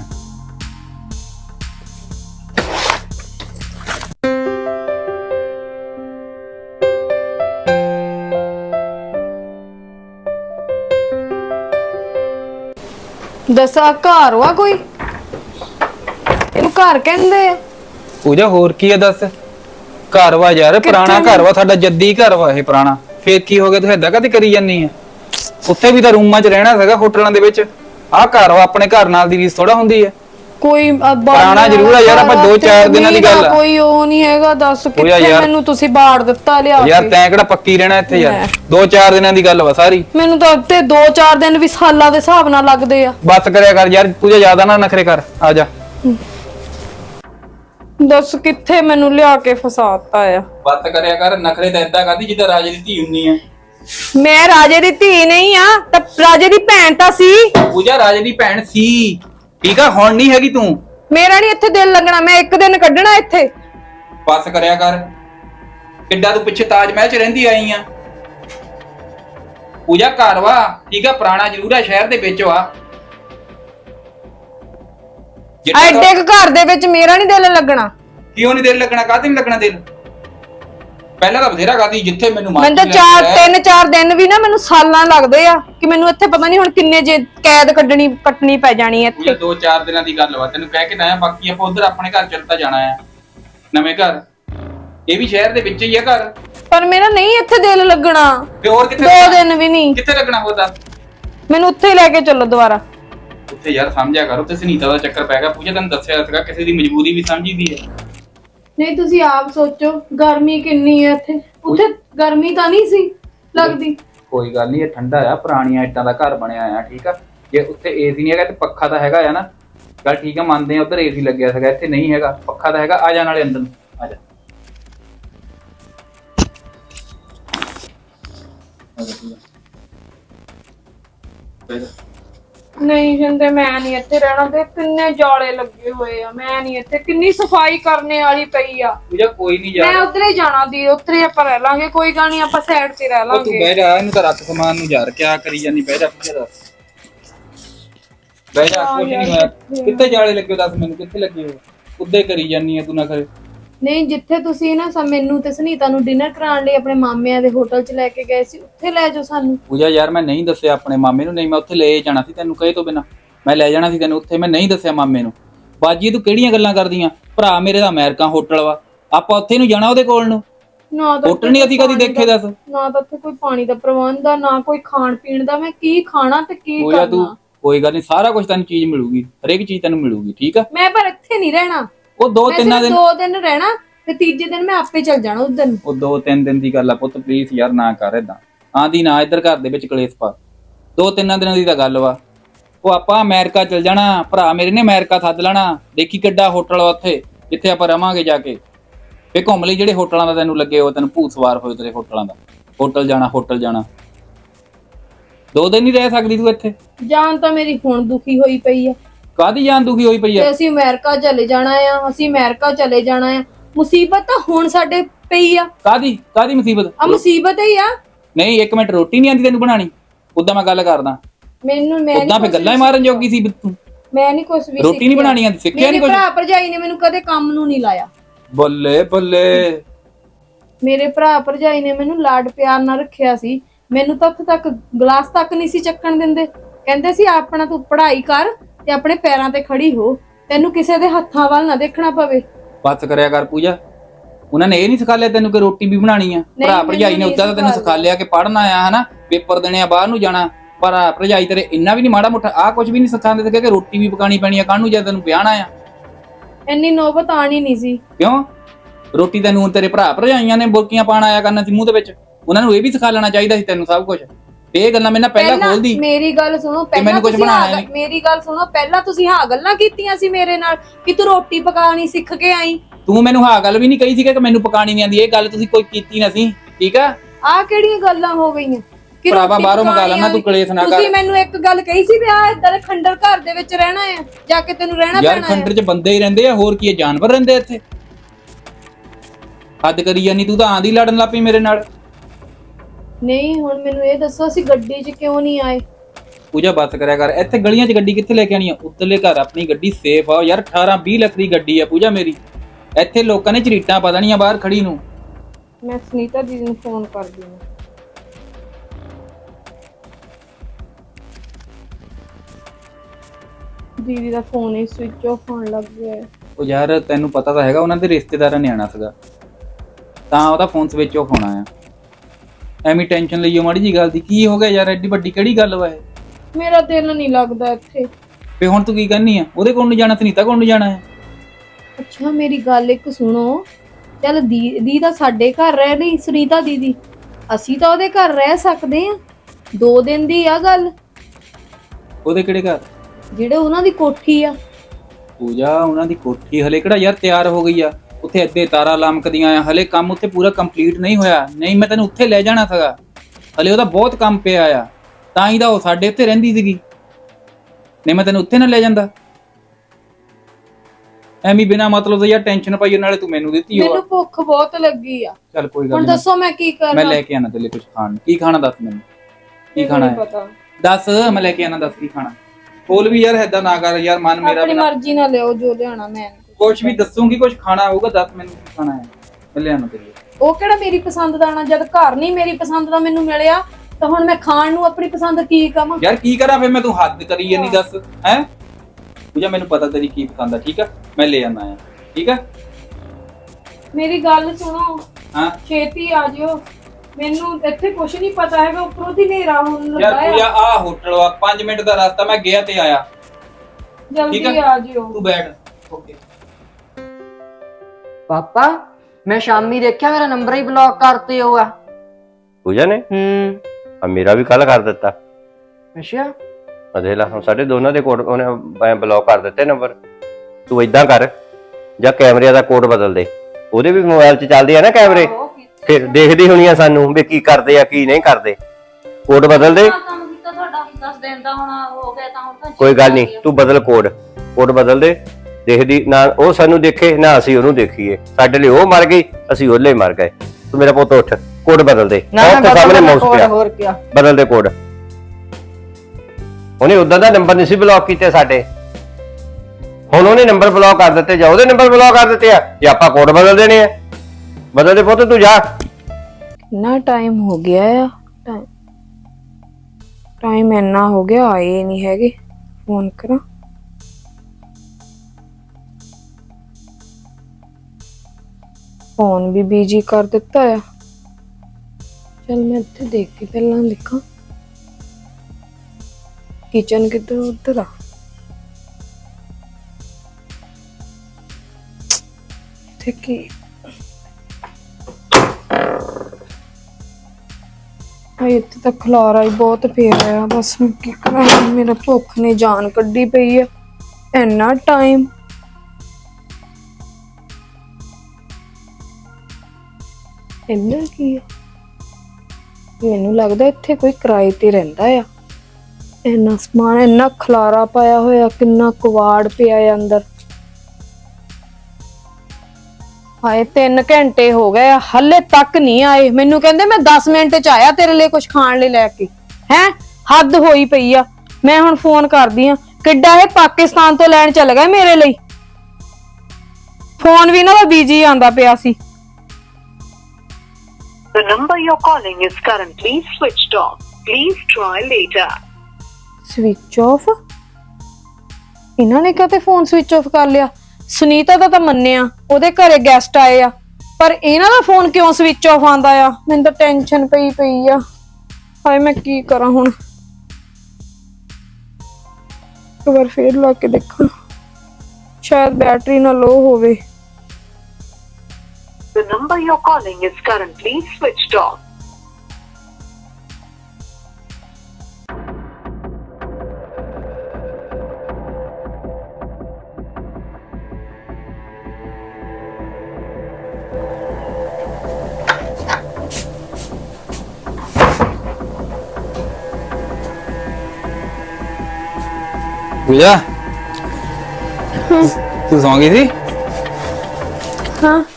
ਦੱਸਾ ਘਰ ਵਾ ਕੋਈ? ਇਹਨੂੰ ਘਰ ਕਹਿੰਦੇ ਆ। ਪੂਜਾ ਹੋਰ ਕੀ ਆ ਦੱਸ? ਘਰ ਵਾ ਯਾਰ ਪੁਰਾਣਾ ਘਰ ਵਾ ਸਾਡਾ ਜੱਦੀ ਘਰ ਵਾ ਇਹ ਪੁਰਾਣਾ। ਫੇਰ ਕੀ ਹੋ ਗਿਆ ਤੂੰ ਏਦਾਂ ਕਦੇ ਕਰੀ ਜਾਨੀ ਆ? ਉੱਥੇ ਵੀ ਤਾਂ ਰੂਮਾਂ 'ਚ ਰਹਿਣਾ ਸੀਗਾ ਹੋਟਲਾਂ ਦੇ ਵਿੱਚ। ਆਹ ਘਰ ਵਾ ਆਪਣੇ ਘਰ ਨਾਲ ਦੀ ਰੀਸ ਥੋੜਾ ਹੁੰਦੀ ਆ ਕੋਈ ਪੁਰਾਣਾ ਜ਼ਰੂਰ ਆ ਯਾਰ, ਆਪਾਂ ਦੋ ਚਾਰ ਦਿਨਾਂ ਦੀ ਗੱਲ ਆ। ਕੋਈ ਉਹ ਨਹੀਂ ਹੈਗਾ ਦੱਸ ਯਾਰ ਕਿੱਥੇ ਯਾਰ। ਮੈਨੂੰ ਤੁਸੀਂ ਬਾੜ ਦਿੱਤਾ ਲਿਆ ਯਾਰ ਕੇ ਤੈਂ ਕਿਹੜਾ ਪੱਕੀ ਰਹਿਣਾ ਇੱਥੇ ਯਾਰ। ਦੋ ਚਾਰ ਦਿਨਾਂ ਦੀ ਗੱਲ ਵਾ ਸਾਰੀ। ਮੈਨੂੰ ਤਾਂ ਤੇ 2-4 ਦਿਨ ਵੀ ਸਾਲਾਂ ਦੇ ਹਿਸਾਬ ਨਾਲ ਲੱਗਦੇ ਆ। ਬਸ ਕਰਿਆ ਕਰ ਯਾਰ ਪੂਜਾ ਜ਼ਿਆਦਾ ਨਾ ਨਖਰੇ ਕਰ ਆ ਜਾ। ਦੱਸ ਕਿੱਥੇ ਮੈਨੂੰ ਲਿਆ ਕੇ ਫਸਾਤਾ ਆ। ਬੱਤ ਕਰਿਆ ਕਰ ਨਖਰੇ ਤਾਂ ਏਦਾਂ ਕਰਦੀ ਜਿੱਦਾਂ ਰਾਜੇ ਦੀ ਧੀ ਹੁੰਨੀ ਆ। ਮੈਂ ਰਾਜੇ ਦੀ ਧੀ ਨਹੀਂ ਆ ਤਾਂ ਰਾਜੇ ਦੀ ਭੈਣ ਤਾਂ ਸੀ। ਪੂਜਾ ਰਾਜੇ ਦੀ ਭੈਣ ਸੀ। ਠੀਕ ਆ ਹੁਣ ਨਹੀਂ ਹੈਗੀ ਤੂੰ। ਮੇਰਾ ਨਹੀਂ ਇੱਥੇ ਦਿਲ ਲੱਗਣਾ ਮੈਂ ਇੱਕ ਦਿਨ ਕੱਢਣਾ ਇੱਥੇ। ਬਸ ਕਰਿਆ ਕਰ। ਕਿੱਡਾ ਤੂੰ ਪਿੱਛੇ ਤਾਜ ਮਹਿਲ ਚ ਰਹਿੰਦੀ ਆਈ ਆ। ਪੂਜਾ ਘਰ ਵਾ। ਠੀਕ ਆ ਪੁਰਾਣਾ ਜ਼ਰੂਰ ਆ ਸ਼ਹਿਰ ਦੇ ਵਿੱਚ ਵਾ। ਜਿੱਦਾਂ ਐਡੇ ਕੁ ਘਰ ਦੇ ਵਿੱਚ ਮੇਰਾ ਨਹੀਂ ਦਿਲ ਲੱਗਣਾ। ਕਿਉਂ ਨਹੀਂ ਦਿਲ ਲੱਗਣਾ? ਕਾਹਤੇ ਨਹੀਂ ਲੱਗਣਾ ਦਿਲ? ਪਹਿਲਾਂ ਤਾਂ ਬਥੇਰਾ ਕਾਦੀ ਜਿੱਥੇ ਮੈਨੂੰ ਮੈਨੂੰ ਤਾਂ ਚਾਰ ਤਿੰਨ ਚਾਰ ਦਿਨ ਵੀ ਨਾ ਮੈਨੂੰ ਸਾਲਾਂ ਲੱਗਦੇ ਆ ਕਿ ਮੈਨੂੰ ਇੱਥੇ ਪਤਾ ਨਹੀਂ ਹੁਣ ਕਿੰਨੇ ਜੇ ਕੈਦ ਕੱਢਣੀ ਕੱਟਣੀ ਪੈ ਜਾਣੀ ਹੈ ਇੱਥੇ। ਦੋ ਚਾਰ ਦਿਨਾਂ ਦੀ ਗੱਲ ਵਾ ਤੈਨੂੰ ਕਹਿ ਕੇ ਤਾਂ ਆਇਆ ਬਾਕੀ ਆਪਾਂ ਉਧਰ ਆਪਣੇ ਘਰ ਚੱਲ ਤਾਂ ਜਾਣਾ ਆ। ਨਵੇਂ ਘਰ। ਇਹ ਵੀ ਸ਼ਹਿਰ ਦੇ ਵਿੱਚ ਹੀ ਆ ਘਰ। ਪਰ ਮੇਰਾ ਨਹੀਂ ਇੱਥੇ ਦਿਲ ਲੱਗਣਾ। ਤੇ ਹੋਰ ਕਿੱਥੇ ਦੋ ਲੱਗਣਾ? ਦਿਨ ਵੀ ਨਹੀਂ। ਕਿੱਥੇ ਲੱਗਣਾ ਹੋਰ ਦੱਸ? ਮੈਨੂੰ ਉੱਥੇ ਹੀ ਲੈ ਕੇ ਚੱਲੋ ਦੁਬਾਰਾ। ਉੱਥੇ ਯਾਰ ਸਮਝਿਆ ਕਰੋ ਤੇ ਸੁਨੀਤਾ ਦਾ ਚੱਕਰ ਪੈ ਗਿਆ। ਪੂਜਾ ਤੈਨੂੰ ਦੱਸਿਆ ਸੀਗਾ ਕਿਸੇ ਦੀ ਮਜਬੂਰੀ ਵੀ ਸਮਝੀਦੀ ਹੈ ਨਹੀਂ ਤੁਸੀਂ ਆਪ ਸੋਚੋ ਗਰਮੀ ਕਿੰਨੀ ਹੈ ਇੱਥੇ। ਉੱਥੇ ਗਰਮੀ ਤਾਂ ਨਹੀਂ ਸੀ ਲੱਗਦੀ। ਕੋਈ ਗੱਲ ਨਹੀਂ ਇਹ ਠੰਡਾ ਆ ਪੁਰਾਣੀਆਂ ਇੱਟਾਂ ਦਾ ਘਰ ਬਣਿਆ ਆ ਠੀਕ ਆ? ਜੇ ਉੱਥੇ ਏਸੀ ਨਹੀਂ ਹੈਗਾ ਤੇ ਪੱਖਾ ਤਾਂ ਹੈਗਾ ਆ ਨਾ। ਗੱਲ ਠੀਕ ਆ ਮੰਨਦੇ ਆ ਉਧਰ ਏਸੀ ਲੱਗਿਆ ਸੀਗਾ ਇੱਥੇ ਨਹੀਂ ਹੈਗਾ ਪੱਖਾ ਤਾਂ ਹੈਗਾ ਆ ਜਾ ਨਾਲੇ ਅੰਦਰ ਨੂੰ, ਆ ਜਾ ਆ ਜਾ। ਬਹਿ ਜਾ। ਨਹੀਂ ਜਿੰਦੇ ਮੈਂ ਨਹੀਂ ਇੱਥੇ ਰਹਿਣਾ। ਤੇ ਕਿੰਨੇ ਜਾਲੇ ਲੱਗੇ ਹੋਏ ਆ ਮੈਂ ਨਹੀਂ ਇੱਥੇ। ਕਿੰਨੀ ਸਫ਼ਾਈ ਕਰਨੇ ਵਾਲੀ ਪਈ ਆ। ਪੂਜਾ ਕੋਈ ਨਹੀਂ ਮੈਂ ਯਾਰ ਉਧਰੇ ਜਾਣਾ ਦੀ ਉਧਰੇ ਆਪਾਂ ਰਹਿ ਲਾਂਗੇ ਕੋਈ ਗੱਲ ਨਹੀਂ ਆਪਾਂ ਸਾਈਡ ਤੇ ਰਹਿ ਉਹ ਤੂੰ ਲਾਂਗੇ। ਬਹਿ ਜਾ ਇਹਨੂੰ ਤਾਂ ਰੱਖ ਸਮਾਨ ਨੂੰ ਯਾਰ ਕਿਆ ਕਰੀ ਜਾਂਦੀ ਬਹਿ ਜਾ ਪੂਜਾ ਦੱਸ ਬਹਿ ਜਾ ਕੁਝ ਨਹੀਂ ਹੋਇਆ। ਕਿੱਥੇ ਜਾਲੇ ਲੱਗੇ ਹੋ ਦੱਸ ਮੈਨੂੰ ਕਿੱਥੇ ਲੱਗੇ ਹੋ ਉੱਦੇ ਕਰੀ ਜਾਂਦੀ ਆ ਤੂੰ ਨਾ ਕਰੇ। ਨਹੀਂ ਜਿੱਥੇ ਤੁਸੀਂ ਨਾ ਸਾ ਮੈਨੂੰ ਤੇ ਸੁਨੀਤਾ ਨੂੰ ਡਿਨਰ ਕਰਾਉਣ ਲਈ ਆਪਣੇ ਮਾਮਿਆਂ ਦੇ ਹੋਟਲ 'ਚ ਲੈ ਕੇ ਗਏ ਸੀ ਉੱਥੇ ਲੈ ਜਾਓ ਸਾਨੂੰ। ਪੂਜਾ ਯਾਰ ਮੈਂ ਨਹੀਂ ਦੱਸਿਆ ਆਪਣੇ ਮਾਮੇ ਨੂੰ ਨਹੀਂ ਮੈਂ ਉੱਥੇ ਲੈ ਜਾਣਾ ਸੀ ਤੈਨੂੰ ਕਹੇ ਤੋਂ ਬਿਨਾ। ਮੈਂ ਲੈ ਜਾਣਾ ਸੀ ਤੈਨੂੰ ਉੱਥੇ ਮੈਂ ਨਹੀਂ ਦੱਸਿਆ ਮਾਮੇ ਨੂੰ। ਬਾਜੀ ਤੂੰ ਕਿਹੜੀਆਂ ਗੱਲਾਂ ਕਰਦੀਆਂ? ਭਰਾ ਮੇਰੇ ਦਾ ਅਮਰੀਕਾ ਹੋਟਲ ਵਾ। ਆਪਾਂ ਉੱਥੇ ਨੂੰ ਜਾਣਾ ਉਹਦੇ ਕੋਲ ਨੂੰ? ਨਾ ਤਾਂ ਹੋਟਲ ਨਹੀਂ ਅਸੀਂ ਕਦੀ ਦੇਖੇ ਦੱਸ। ਨਾ ਤਾਂ ਉੱਥੇ ਕੋਈ ਪਾਣੀ ਦਾ ਪ੍ਰਬੰਧ ਆ ਨਾ ਕੋਈ ਖਾਣ ਪੀਣ ਦਾ। ਮੈਂ ਕੀ ਖਾਣਾ ਤੇ ਕੀ ਪੂਜਾ ਤੂੰ ਕਰਨਾ? ਕੋਈ ਗੱਲ ਨਹੀਂ ਸਾਰਾ ਕੁਝ ਤੈਨੂੰ ਚੀਜ਼ ਮਿਲੂਗੀ ਹਰੇਕ ਚੀਜ਼ ਤੈਨੂੰ ਮਿਲੂਗੀ ਠੀਕ ਆ? ਮੈਂ ਪਰ ਇੱਥੇ ਨਹੀਂ ਰਹਿਣਾ। ਉਹ ਦੋ ਮੈਂ ਤਿੰਨਾਂ ਸਿਰਫ ਦਿਨ ਦੋ ਦਿਨ ਰਹਿਣਾ ਤੇ ਤੀਜੇ ਦਿਨ ਮੈਂ ਆਪੇ ਚੱਲ ਜਾਣਾ ਉਧਰ ਨੂੰ ਉਹ ਦੋ ਤਿੰਨ ਦਿਨ ਦੀ ਗੱਲ ਆ ਪੁੱਤ ਪਲੀਜ਼ ਯਾਰ ਨਾ ਕਰ ਏਦਾਂ। ਆਂਦੀ ਨਾ ਇੱਧਰ ਘਰ ਦੇ ਵਿੱਚ ਕਲੇਸ਼ ਪਾ। ਦੋ ਤਿੰਨਾਂ ਦਿਨਾਂ ਦੀ ਤਾਂ ਗੱਲ ਵਾ। ਉਹ ਆਪਾਂ ਅਮਰੀਕਾ ਚਲ ਜਾਣਾ ਭਰਾ ਮੇਰੇ ਨੇ ਅਮਰੀਕਾ ਸੱਦ ਲੈਣਾ। ਦੇਖੀ ਕਿੱਡਾ ਹੋਟਲ ਆ ਉੱਥੇ ਜਿੱਥੇ ਆਪਾਂ ਰਵਾਂਗੇ ਜਾ ਕੇ। ਫੇ ਘੁੰਮ ਲਈ ਜਿਹੜੇ ਹੋਟਲਾਂ ਦਾ ਤੈਨੂੰ ਲੱਗੇ ਉਹ ਤੈਨੂੰ ਭੂਤ ਸਵਾਰ ਹੋਏ ਤੇਰੇ ਹੋਟਲਾਂ ਦਾ। ਹੋਟਲ ਜਾਣਾ ਹੋਟਲ ਜਾਣਾ। ਦੋ ਦਿਨ ਨਹੀਂ ਰਹਿ ਸਕਦੀ ਤੂੰ ਇੱਥੇ। ਜਾਨ ਤਾਂ ਮੇਰੀ ਹੁਣ ਦੁਖੀ ਹੋਈ ਪਈ ਆ। ਕਾਦੀ ਜਾਨ ਦੁਖੀ ਹੋਈ ਪਈ ਆ? ਤੇ ਅਸੀਂ ਅਮਰੀਕਾ ਚਲੇ ਜਾਣਾ ਆ ਅਸੀਂ ਅਮਰੀਕਾ ਚਲੇ ਜਾਣਾ ਆ। ਮੁਸੀਬਤ ਤਾਂ ਹੁਣ ਸਾਡੇ ਪਈ ਆ। ਕਾਦੀ ਕਾਦੀ ਮੁਸੀਬਤ? ਆ ਮੁਸੀਬਤ ਹੀ ਆ। ਨਹੀਂ ਇੱਕ ਮਿੰਟ ਰੋਟੀ ਨਹੀਂ ਆਂਦੀ ਤੈਨੂੰ ਬਣਾਣੀ ਉਦਾਂ ਮੈਂ ਗੱਲ ਕਰਦਾ। ਮੈਨੂੰ ਮੈਂ ਉਦਾਂ ਫੇ ਗੱਲਾਂ ਹੀ ਮਾਰਨ ਜੋਗੀ ਸੀ ਤੂੰ। ਮੈਂ ਨਹੀਂ ਕੁਝ ਵੀ ਰੋਟੀ ਨਹੀਂ। ਬਣਾਣੀ ਆਂਦੀ ਸਿੱਖਿਆ ਮੇਰੇ ਨਹੀਂ ਕੁਝ ਭਰਾ ਭਰਜਾਈ ਨੇ ਮੈਨੂੰ ਕਦੇ ਕੰਮ ਨੂੰ ਨਹੀਂ ਲਾਇਆ। ਬੱਲੇ ਬੱਲੇ। ਮੇਰੇ ਭਰਾ ਭਰਜਾਈ ਨੇ ਮੈਨੂੰ ਲਾਡ ਪਿਆਰ ਨਾਲ ਰੱਖਿਆ ਸੀ। ਮੈਨੂੰ ਤਾਂ ਉੱਥੇ ਤੱਕ ਗਲਾਸ ਤੱਕ ਨਹੀਂ ਸੀ ਚੱਕਣ ਦਿੰਦੇ। ਕਹਿੰਦੇ ਸੀ ਆਪਣਾ ਤੂੰ ਪੜ੍ਹਾਈ ਕਰ ਤੇ ਆਪਣੇ ਪੈਰਾਂ ਤੇ ਖੜੀ ਹੋ। ਤੈਨੂੰ ਕਿਸੇ ਦੇ ਹੱਥਾਂ ਵੱਲ ਨਾ ਦੇਖਣਾ ਪਵੇ। ਬਸ ਕਰਿਆ ਕਰ ਪੂਜਾ। ਉਹਨਾਂ ਨੇ ਇਹ ਨਹੀਂ ਸਿਖਾ ਲਿਆ ਤੈਨੂੰ ਕਿ ਰੋਟੀ ਵੀ ਬਣਾਣੀ ਆ। ਭਰਾ ਭਰਜਾਈ ਨੇ ਉਦਾਂ ਤਾਂ ਤੈਨੂੰ ਸਿਖਾ ਲਿਆ ਕਿ ਪੜ੍ਹਨਾ ਆ ਹਨਾ? ਪੇਪਰ ਦੇਣੇ ਆ ਬਾਹਰ ਨੂੰ ਜਾਣਾ। ਪਰ ਭਰਜਾਈ ਤੇਰੇ ਇੰਨਾ ਵੀ ਨਹੀਂ ਮਾੜਾ ਮੋਟਾ ਆ ਕੁਝ ਵੀ ਨਹੀਂ ਸਿਖਾਉਂਦੇ ਤੇ ਕਿ ਰੋਟੀ ਵੀ ਪਕਾਣੀ ਪੈਣੀ ਆ ਕਾਹਨੂੰ ਜਦ ਤੈਨੂੰ ਵਿਆਹਣਾ ਆ? ਇੰਨੀ ਨੌਬਤ ਆਣੀ ਨਹੀਂ ਸੀ। ਕਿਉਂ? ਰੋਟੀ ਤੈਨੂੰ ਤੇਰੇ ਭਰਾ ਭਰਜਾਈਆਂ ਨੇ ਬੁਰਕੀਆਂ ਪਾਣ ਆਇਆ ਕਰਨਾ ਸੀ ਮੂੰਹ ਦੇ ਵਿੱਚ। ਉਹਨਾਂ ਨੂੰ ਇਹ ਵੀ ਸਿਖਾ ਲੈਣਾ ਚਾਹੀਦਾ ਸੀ ਤੈਨੂੰ ਸਭ ਕੁਝ ਇਹ ਗੱਲਾਂ ਮੇਰੇ ਨਾਲ ਪਹਿਲਾਂ ਖੋਲਦੀ ਮੇਰੀ ਗੱਲ ਸੁਣੋ ਪਹਿਲਾਂ ਮੈਨੂੰ ਕੁਝ ਹਾਂ ਨਹੀਂ। ਮੇਰੀ ਗੱਲ ਸੁਣੋ ਪਹਿਲਾਂ ਤੁਸੀਂ ਹਾਂ ਗੱਲਾਂ ਕੀਤੀਆਂ ਸੀ ਮੇਰੇ ਨਾਲ ਕਿ ਤੂੰ ਰੋਟੀ ਪਕਾਣੀ ਸਿੱਖ ਕੇ ਆਈ। ਤੂੰ ਮੈਨੂੰ ਹਾਂ ਗੱਲ ਵੀ ਨਹੀਂ ਕਹੀ ਸੀ ਕਿ ਮੈਨੂੰ ਪਕਾਣੀ ਨਹੀਂ ਆਂਦੀ ਇਹ ਗੱਲ ਤੁਸੀਂ ਕੋਈ ਕੀਤੀ ਨਾ ਸੀ ਠੀਕ ਆ? ਆਹ ਕਿਹੜੀਆਂ ਗੱਲਾਂ ਹੋ ਗਈਆਂ? ਕਿ ਭਰਾਵਾ ਬਾਹਰੋਂ ਮੰਗਾ ਲੈਣਾ ਤੂੰ ਕਲੇਸ਼ ਨਾ ਕਰ। ਤੁਸੀਂ ਮੈਨੂੰ ਇੱਕ ਗੱਲ ਕਹੀ ਸੀ ਵੀ ਆ ਇਦਾਂ ਦੇ ਖੰਡਰ ਘਰ ਦੇ ਵਿੱਚ ਰਹਿਣਾ ਆ ਜਾ ਕੇ ਤੈਨੂੰ ਰਹਿਣਾ ਯਾਰ ਪੈਣਾ ਖੰਡਰ 'ਚ ਬੰਦੇ ਹੀ ਰਹਿੰਦੇ ਆ ਹੋਰ ਕੀ ਹੈ ਜਾਨਵਰ ਰਹਿੰਦੇ ਆ ਇੱਥੇ? ਹੱਦ ਕਰੀ ਜਾਨੀ ਤੂੰ ਤਾਂ ਆਂਦੀ ਲੜਨ ਲੱਪੀ ਮੇਰੇ ਨਾਲ। ਨਹੀਂ ਹੁਣ ਮੈਨੂੰ ਇਹ ਦੱਸੋ ਅਸੀਂ ਗੱਡੀ 'ਚ ਕਿਉਂ ਨਹੀਂ ਆਏ? ਪੂਜਾ ਬੱਸ ਕਰਿਆ ਕਰ। ਇੱਥੇ ਗਲੀਆਂ 'ਚ ਗੱਡੀ ਕਿੱਥੇ ਲੈ ਕੇ ਆਣੀ ਆ? ਉੱਤਲੇ ਘਰ ਆਪਣੀ ਗੱਡੀ ਸੇਫ ਆ। ਯਾਰ 18 20 ਲੱਖ ਦੀ ਗੱਡੀ ਆ ਪੂਜਾ ਮੇਰੀ। ਇੱਥੇ ਲੋਕਾਂ ਨੇ ਝਰੀਟਾਂ ਪਤਾ ਨਹੀਂ ਆ ਬਾਹਰ ਖੜੀ ਨੂੰ। ਮੈਂ ਸੁਨੀਤਾ ਦੀਦੀ ਨੂੰ ਫੋਨ ਕਰਦੀ ਹਾਂ। ਦੀਦੀ ਦਾ ਫੋਨ ਹੀ ਸਵਿਚ ਆਫ ਹੋਣ ਲੱਗ ਗਿਆ ਹੈ। ਉਹ ਯਾਰ ਤੈਨੂੰ ਪਤਾ ਤਾਂ ਹੈਗਾ ਉਹਨਾਂ ਦੇ ਰਿਸ਼ਤੇਦਾਰਾਂ ਨੇ ਆਣਾ ਸੀਗਾ। ਤਾਂ ਉਹਦਾ ਫੋਨ ਸਵਿਚ ਆਫ ਹੋਣਾ ਆ। ਐਵੇਂ ਟੈਨਸ਼ਨ ਲਈਓ ਮਾੜੀ ਜੀ ਗੱਲ ਦੀ। ਕੀ ਹੋ ਗਿਆ ਯਾਰ ਐਡੀ ਵੱਡੀ ਕਿਹੜੀ ਗੱਲ ਵਾ ਇਹ? ਮੇਰਾ ਦਿਲ ਨਹੀਂ ਲੱਗਦਾ ਇੱਥੇ। ਫੇ ਹੁਣ ਤੂੰ ਕੀ ਕਰਨੀ ਆ? ਉਹਦੇ ਕੋਲ ਨੂੰ ਜਾਣਾ ਸੁਨੀਤਾ ਕੋਲ ਨੂੰ ਜਾਣਾ ਹੈ? ਅੱਛਾ ਮੇਰੀ ਗੱਲ ਇੱਕ ਸੁਣੋ। ਚੱਲ ਦੀ ਦੀ ਤਾਂ ਸਾਡੇ ਘਰ ਰਹਿ ਲਈ ਸੁਨੀਤਾ ਦੀਦੀ। ਅਸੀਂ ਤਾਂ ਉਹਦੇ ਘਰ ਰਹਿ ਸਕਦੇ ਆ। ਦੋ ਦਿਨ ਦੀ ਆ ਗੱਲ। ਉਹਦੇ ਕਿਹੜੇ ਘਰ? ਜਿਹੜੇ ਉਹਨਾਂ ਦੀ ਕੋਠੀ ਆ। ਪੂਜਾ ਉਹਨਾਂ ਦੀ ਕੋਠੀ ਹਲੇ ਕਿਹੜਾ? ਯਾਰ ਤਿਆਰ ਹੋ ਗਈ ਆ। ਉੱਥੇ ਅੱਧੇ ਤਾਰਾ ਲਮਕਦੀਆਂ ਆ ਹਲੇ ਕੰਮ ਉੱਥੇ ਪੂਰਾ ਕੰਪਲੀਟ ਨਹੀਂ ਹੋਇਆ। ਨਹੀਂ ਮੈਂ ਤੈਨੂੰ ਉੱਥੇ ਲੈ ਜਾਣਾ ਸੀਗਾ। ਹਲੇ ਉਹਦਾ ਬਹੁਤ ਕੰਮ ਪਿਆ ਆ। ਤਾਂ ਹੀ ਤਾਂ ਉਹ ਸਾਡੇ ਉੱਥੇ ਰਹਿੰਦੀ ਸੀਗੀ। ਨਹੀਂ ਮੈਂ ਤੈਨੂੰ ਉੱਥੇ ਨਾ ਲੈ ਜਾਂਦਾ। ਐਵੇਂ ਬਿਨਾ ਮਤਲਬ ਯਾਰ ਟੈਨਸ਼ਨ ਪਾਈ ਨਾਲੇ ਤੂੰ ਮੈਨੂੰ ਦਿੱਤੀ ਹੋ ਮੈਨੂੰ ਭੁੱਖ ਬਹੁਤ ਲੱਗੀ ਆ। ਚੱਲ ਕੋਈ ਗੱਲ ਹੁਣ ਨਹੀਂ ਦੱਸੋ ਮੈਂ ਕੀ ਕਰਾਂ। ਮੈਂ ਲੈ ਕੇ ਆਣਾ ਤੇਰੇ ਕੁਝ ਖਾਣ ਨੂੰ। ਕੀ ਖਾਣਾ ਦੱਸ ਮੈਨੂੰ? ਕੀ ਖਾਣਾ ਹੈ? ਪਤਾ। ਦੱਸ ਮੈਂ ਲੈ ਕੇ ਆਣਾ ਦੱਸ ਕੀ ਖਾਣਾ। ਬੋਲ ਵੀ ਯਾਰ ਏਦਾਂ ਨਾ ਕਰ। ਯਾਰ ਮਨ ਮੇਰਾ ਆਪਣੀ ਬਣਾ ਮਰਜ਼ੀ ਨਾਲ ਲਿਓ ਜੋ ਲਿਆਣਾ ਮੈਂ। ਕੁਝ ਵੀ ਦੱਸੂਗੀ ਕੁਝ ਖਾਣਾ ਹੋਊਗਾ ਦੱਸ ਮੈਨੂੰ ਕੀ ਖਾਣਾ ਹੈ ਮੈਂ ਲਿਆਣਾ ਤੇਰੇ ਲਈ। ਉਹ ਕਿਹੜਾ ਮੇਰੀ ਪਸੰਦ ਦਾ ਆਣਾ? ਜਦ ਘਰ ਨਹੀਂ ਮੇਰੀ ਪਸੰਦ ਦਾ ਮੈਨੂੰ ਮਿਲਿਆ ਤਾਂ ਹੁਣ ਮੈਂ ਖਾਣ ਨੂੰ ਆਪਣੀ ਪਸੰਦ ਕੀ ਕਵਾਂ? ਯਾਰ ਕੀ ਕਰਾਂ ਫੇ ਮੈਂ ਤੂੰ ਹੱਦ ਕਰੀ ਜਾਨੀ ਦੱਸ ਹੈ? ਪੂਜਾ ਮੈਨੂੰ ਪਤਾ ਤੇਰੀ ਕੀ ਪਸੰਦ ਆ ਠੀਕ ਆ? ਮੈਂ ਲੈ ਆਣਾ ਆ ਠੀਕ ਆ? ਮੇਰੀ ਗੱਲ ਸੁਣੋ। ਹਾਂ। ਛੇਤੀ ਆ ਜਿਓ। ਮੈਨੂੰ ਇੱਥੇ ਕੁਝ ਨਹੀਂ ਪਤਾ ਹੈਗਾ ਉੱਪਰੋਂ ਦੀ ਹਨੇਰਾ ਹੋਣ ਯਾਰ ਲੱਗਾ ਪੂਜਾ ਆ ਆ ਹੋਟਲ ਵਾ 5 ਮਿੰਟ ਦਾ ਰਸਤਾ ਮੈਂ ਗਿਆ ਤੇ ਆਇਆ। ਠੀਕ ਜਲਦੀ ਆ। ਆ ਜਿਓ। ਤੂੰ ਬੈਠ। ਓਕੇ। ਪਾਪਾ ਮੈਂ ਸ਼ਾਮੀ ਦੇਖਿਆ ਮੇਰਾ ਨੰਬਰ ਹੀ ਬਲੌਕ ਕਰਤੇ ਹੋਆ ਪੂਜਾ ਨੇ? ਹੂੰ। ਆ ਮੇਰਾ ਵੀ ਕੱਲ ਕਰ ਦਿੱਤਾ। ਅੱਛਾ। ਆ ਦੇਖ ਲੈ ਹੁਣ ਸਾਡੇ ਦੋਨਾਂ ਦੇ ਕੋਡ ਉਹਨੇ ਬਲੌਕ ਕਰ ਦਿੱਤੇ ਨੰਬਰ। ਤੂੰ ਇਦਾਂ ਕਰ ਜਾਂ ਕੈਮਰੇ ਦਾ ਕੋਡ ਬਦਲ ਦੇ। ਉਹਦੇ ਵੀ ਮੋਬਾਈਲ 'ਚ ਚੱਲਦੇ ਆ ਨਾ ਕੈਮਰੇ। ਫਿਰ ਦੇਖਦੀ ਹੋਣੀ ਆ ਸਾਨੂੰ ਵੀ ਕੀ ਕਰਦੇ ਆ ਕੀ ਨਹੀਂ ਕਰਦੇ। ਕੋਡ ਬਦਲ ਦੇ। ਕੰਮ ਕੀਤਾ ਤੁਹਾਡਾ 10 ਦਿਨ ਦਾ ਹੁਣ ਹੋ ਗਿਆ ਤਾਂ ਹੁਣ ਤਾਂ ਕੋਈ ਗੱਲ ਨਹੀਂ ਤੂੰ ਬਦਲ ਕੋਡ। ਕੋਡ ਬਦਲ ਦੇ। ਦੇਖਦੀ ਨਾ ਉਹ ਸਾਨੂੰ ਦੇਖੇ ਨਾ ਅਸੀਂ ਉਹਨੂੰ ਦੇਖੀਏ। ਸਾਡੇ ਲਈ ਉਹ ਮਰ ਗਈ ਅਸੀਂ ਉਹਲੇ ਮਰ ਗਏ। ਤੂੰ ਮੇਰਾ ਪੁੱਤ ਉੱਠ ਕੋਡ ਬਦਲ ਦੇ। ਨਾ ਉਹ ਨਾ ਸਾਹਮਣੇ ਮਾਊਸ ਪਿਆ। ਹੋਰ ਕੀ ਬਦਲ ਦੇ ਕੋਡ। ਉਹਨੇ ਉਦਾਂ ਦਾ ਨੰਬਰ ਨਹੀਂ ਸੀ ਬਲੌਕ ਕੀਤੇ ਸਾਡੇ। ਹੁਣ ਉਹਨੇ ਨੰਬਰ ਬਲੌਕ ਕਰ ਦਿੱਤੇ ਜਾਂ ਉਹਦੇ ਨੰਬਰ ਬਲੌਕ ਕਰ ਦਿੱਤੇ ਆ ਜਾਂ ਆਪਾਂ ਕੋਡ ਬਦਲ ਦੇਣੇ ਆ। ਬਦਲ ਦੇ ਪੁੱਤ ਤੂੰ ਜਾ। ਕਿੰਨਾ ਟਾਈਮ ਹੋ ਗਿਆ ਆ? ਟਾਈਮ ਇੰਨਾ ਹੋ ਗਿਆ ਆਏ ਨਹੀਂ ਹੈਗੇ। ਫੋਨ ਕਰਾਂ। ਫੋਨ ਵੀ ਬੀਜੀ ਕਰ ਦਿੱਤਾ ਆ। ਚਲ ਮੈਂ ਇੱਥੇ ਦੇਖ ਕੇ ਪਹਿਲਾਂ ਦੇਖਾਂ। ਕਿਚਨ ਕਿੱਧਰ ਉੱਧਰ ਆ। ਇੱਥੇ ਕੀ? ਹਾਏ, ਇੱਥੇ ਤਾਂ ਖਲਾਰਾ ਹੀ ਬਹੁਤ ਪਿਆ ਆ। ਬਸ ਮੈਂ ਕੀ ਕਰਾਂ? ਮੇਰਾ ਭੁੱਖ ਨੇ ਜਾਨ ਕੱਢੀ ਪਈ ਆ। ਇੰਨਾ ਟਾਈਮ ਇੰਨਾ ਕੀ ਆ? ਮੈਨੂੰ ਲੱਗਦਾ ਇੱਥੇ ਕੋਈ ਕਿਰਾਏ ਤੇ ਰਹਿੰਦਾ ਆ। ਇੰਨਾ ਸਮਾਨ, ਇੰਨਾ ਖਲਾਰਾ ਪਾਇਆ ਹੋਇਆ, ਕਿੰਨਾ ਕੁਵਾੜ ਪਿਆ ਆ ਅੰਦਰ। ਹਾਏ 3 ਘੰਟੇ ਹੋ ਗਏ ਆ, ਹੱਲੇ ਤੱਕ ਨਹੀਂ ਆਏ। ਮੈਨੂੰ ਕਹਿੰਦੇ ਮੈਂ 10 ਮਿੰਟ ਚ ਆਇਆ ਤੇਰੇ ਲਈ ਕੁਝ ਖਾਣ ਲਈ ਲੈ ਕੇ। ਹੈ? ਹੱਦ ਹੋਈ ਪਈ ਆ। ਮੈਂ ਹੁਣ ਫੋਨ ਕਰਦੀ ਆ। ਕਿੱਡਾ ਇਹ ਪਾਕਿਸਤਾਨ ਤੋਂ ਲੈਣ ਚੱਲ ਗਿਆ ਮੇਰੇ ਲਈ? ਫੋਨ ਵੀ ਨਾ ਦਾ ਬੀਜੀ ਆਂਦਾ ਪਿਆ ਸੀ। The number you're calling is currently switched off. Please try later. Switch off ਇਹਨਾਂ ਨੇ ਕਹਤੇ ਫੋਨ ਸਵਿਚ ਆਫ ਕਰ ਲਿਆ? ਸੁਨੀਤਾ ਦਾ ਤਾਂ ਮੰਨਿਆ, ਉਹਦੇ ਘਰੇ ਗੈਸਟ ਆਏ ਆ। ਪਰ ਇਹਨਾਂ ਦਾ ਫੋਨ ਕਿਉਂ ਸਵਿਚ ਆਫ ਆਂਦਾ ਆ? ਮੈਨੂੰ ਤਾਂ ਟੈਨਸ਼ਨ ਪਈ ਪਈ ਆ। ਹਾਏ, ਮੈਂ ਕੀ ਕਰਾਂ ਹੁਣ? ਇੱਕ ਵਾਰ ਫੇਰ ਲਾ ਕੇ ਦੇਖਾਂ। ਸ਼ਾਇਦ ਬੈਟਰੀ ਨਾ ਲੋ ਹੋਵੇ। The number you're calling is currently switched off. पूजा तू सो थी हाँ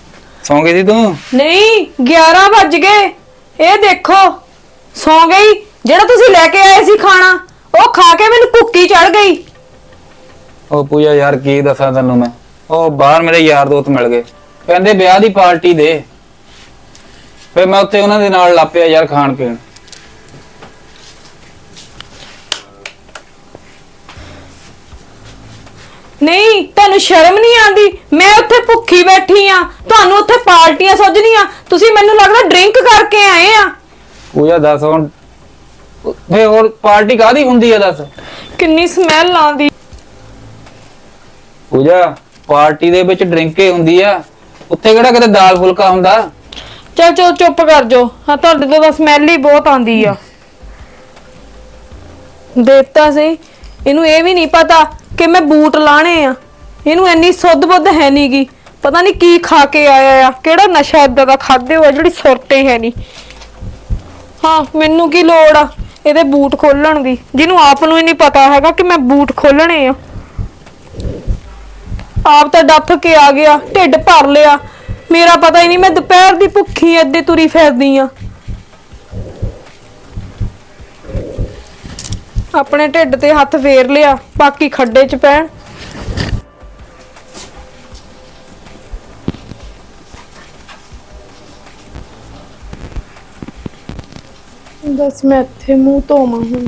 ਸੌਂ ਗਈ ਸੀ ਤੂੰ? ਨਹੀਂ 11 ਵੱਜ ਗਏ। ਇਹ ਦੇਖੋ ਸੌ ਗਈ। ਜਿਹੜਾ ਤੁਸੀਂ ਲੈ ਕੇ ਆਏ ਸੀ ਖਾਣਾ ਉਹ ਖਾ ਕੇ ਮੈਨੂੰ ਭੁੱਕੀ ਚੜ ਗਈ। ਉਹ ਪੂਜਾ ਯਾਰ ਕੀ ਦੱਸਾਂ ਤੈਨੂੰ ਮੈਂ? ਉਹ ਬਾਹਰ ਮੇਰੇ ਯਾਰ ਦੋਸਤ ਮਿਲ ਗਏ। ਕਹਿੰਦੇ ਵਿਆਹ ਦੀ ਪਾਰਟੀ ਦੇ। ਫੇ ਮੈਂ ਉੱਥੇ ਉਹਨਾਂ ਦੇ ਨਾਲ ਲਾਪਿਆ ਯਾਰ ਖਾਣ ਪੀਣ। ਨਹੀਂ ਤੁਹਾਨੂੰ ਸ਼ਰਮ ਨਹੀਂ ਆਉਂਦੀ? ਤੁਹਾਨੂੰ ਉੱਥੇ ਪਾਰਟੀਆਂ ਸੋਜਣੀਆਂ ਤੁਸੀਂ ਮੈਨੂੰ ਲੱਗਦਾ ਡਰਿੰਕ ਕਰਕੇ ਆਏ ਆ। ਪੂਜਾ ਦੱਸ ਹੁਣ। ਫੇ ਹੋਰ ਪਾਰਟੀ ਕਾਦੀ ਹੁੰਦੀ ਆ ਦੱਸ? ਕਿੰਨੀ ਸਮੈਲ ਆਉਂਦੀ। ਪੂਜਾ ਪਾਰਟੀ ਦੇ ਵਿੱਚ ਡਰਿੰਕ ਹੀ ਹੁੰਦੀ ਆ। ਉੱਥੇ ਕਿਹੜਾ ਕਿਤੇ ਦਾਲ ਫੁਲਕਾ ਹੁੰਦਾ? ਚਲ ਚਲ ਚੁੱਪ ਕਰ ਜਾਓ। ਹਾਂ ਤੁਹਾਡੇ ਤੋਂ ਤਾਂ ਸਮੈਲ ਹੀ ਬਹੁਤ ਆਉਂਦੀ ਆ। ਦੇਤਾ ਸਹੀ ਇਹਨੂੰ ਇਹ ਵੀ ਨਹੀਂ ਪਤਾ ਕਿ ਮੈਂ ਬੂਟ ਲਾਣੇ ਆ। ਇਹਨੂੰ ਇੰਨੀ ਸੁੱਧ ਬੁੱਧ ਹੈ ਨਹੀਂਗੀ ਪਤਾ ਨਹੀਂ ਕੀ ਖਾ ਕੇ ਆਇਆ ਆ, ਕਿਹੜਾ ਨਸ਼ਾ ਇਦਾਂ ਦਾ ਖਾਦੇ ਹੋਇਆ ਜਿਹੜੀ ਸੁਰਤੇ ਹੈ ਨਹੀਂ ਹਾਂ, ਮੈਨੂੰ ਕੀ ਲੋੜ ਆ? ਇਹਦੇ ਬੂਟ ਖੋਲਣ ਦੀ, ਜਿਹਨੂੰ ਆਪ ਨੂੰ ਹੀ ਨਹੀਂ ਪਤਾ ਹੈਗਾ ਕਿ ਮੈਂ ਬੂਟ ਖੋਲਣੇ ਆ। ਆਪ ਤਾਂ ਡੱਫ ਕੇ ਆ ਗਿਆ, ਢਿੱਡ ਭਰ ਲਿਆ। ਮੇਰਾ ਪਤਾ ਹੀ ਨਹੀਂ ਮੈਂ ਦੁਪਹਿਰ ਦੀ ਭੁੱਖੀ ਐਦੇ ਤੁਰੀ ਫਿਰਦੀ ਆ। ਆਪਣੇ ਢਿੱਡ ਤੇ ਹੱਥ ਫੇਰ ਲਿਆ, ਬਾਕੀ ਖੱਡੇ 'ਚ ਪੈਣ। ਬਸ ਮੈਂ ਇੱਥੇ ਮੂੰਹ ਧੋਵਾਂ ਹੁਣ।